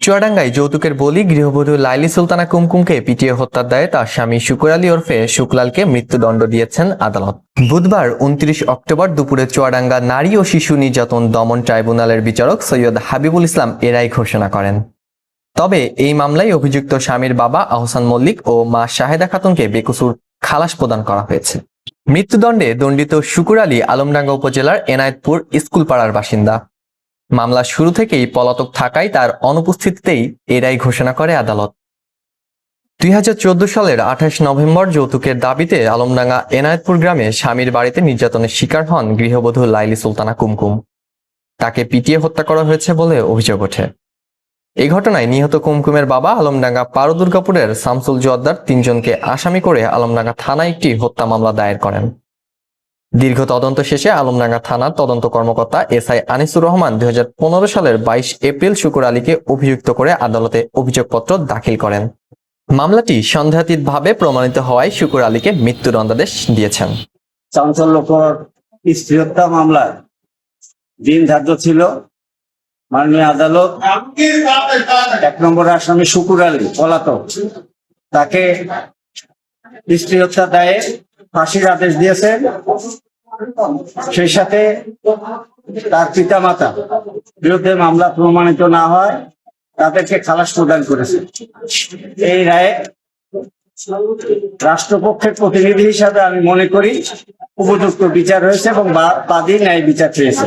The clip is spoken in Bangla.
চুয়াডাঙ্গায় যৌতুকের বলি গৃহবধূ লাইলি সুলতানা কুমকুমকে পিটিয়ে হত্যার দায়ে তার স্বামী শুকুর আলী ওরফে শুক্লালকে মৃত্যুদণ্ড দিয়েছেন আদালত। বুধবার উনত্রিশ অক্টোবর দুপুরে চুয়াডাঙ্গা নারী ও শিশু নির্যাতন দমন ট্রাইব্যুনালের বিচারক সৈয়দ হাবিবুল ইসলাম এরাই ঘোষণা করেন। তবে এই মামলায় অভিযুক্ত স্বামীর বাবা আহসান মল্লিক ও মা শাহেদা খাতুনকে বেকসুর খালাস প্রদান করা হয়েছে। মৃত্যুদণ্ডে দণ্ডিত শুকুর আলী আলমডাঙ্গা উপজেলার এনায়েতপুর স্কুলপাড়ার বাসিন্দা। মামলা শুরু থেকেই পলাতক থাকায় তার অনুপস্থিতিতেই এরাই ঘোষণা করে আদালত। দুই হাজার চোদ্দ সালের আঠাশ নভেম্বর যৌতুকের দাবিতে আলমডাঙ্গা এনায়েতপুর গ্রামে স্বামীর বাড়িতে নির্যাতনের শিকার হন গৃহবধূ লাইলি সুলতানা কুমকুম। তাকে পিটিয়ে হত্যা করা হয়েছে বলে অভিযোগ ওঠে। এই ঘটনায় নিহত কুমকুমের বাবা আলমডাঙ্গা পারো দুর্গাপুরের শামসুল জোয়াদ্দার তিনজনকে আসামি করে আলমডাঙ্গা থানায় একটি হত্যা মামলা দায়ের করেন। দীর্ঘ তদন্ত শেষে আলমডাঙ্গা থানার তদন্ত কর্মকর্তা এসআই আনিসুর রহমান দুই হাজার পনেরো সালের বাইশ এপ্রিল শুকুর আলীকে অভিযুক্ত করে আদালতে অভিযোগপত্র দাখিল করেন। মামলাটি সন্দেহাতীতভাবে প্রমাণিত হওয়ায় শুকুর আলীকে মৃত্যুদণ্ডাদেশ দিয়েছেন। স্ত্রী হত্যা মামলায় দিন ধার্য ছিল। মাননীয় আদালত এক নম্বর আসামি শুকুর আলী, পলাতক। তাকে স্ত্রী হত্যা দায়ে ফাঁসির আদেশ দিয়েছেন সেই সাথে তার পিতা মাতা বিরুদ্ধে মামলা প্রমাণিত না হয়, তাদেরকে খালাস প্রদান করেছে। এই রায়ে রাষ্ট্রপক্ষের প্রতিনিধি হিসাবে আমি মনে করি, উপযুক্ত বিচার হয়েছে এবং বাদী ন্যায় বিচার পেয়েছে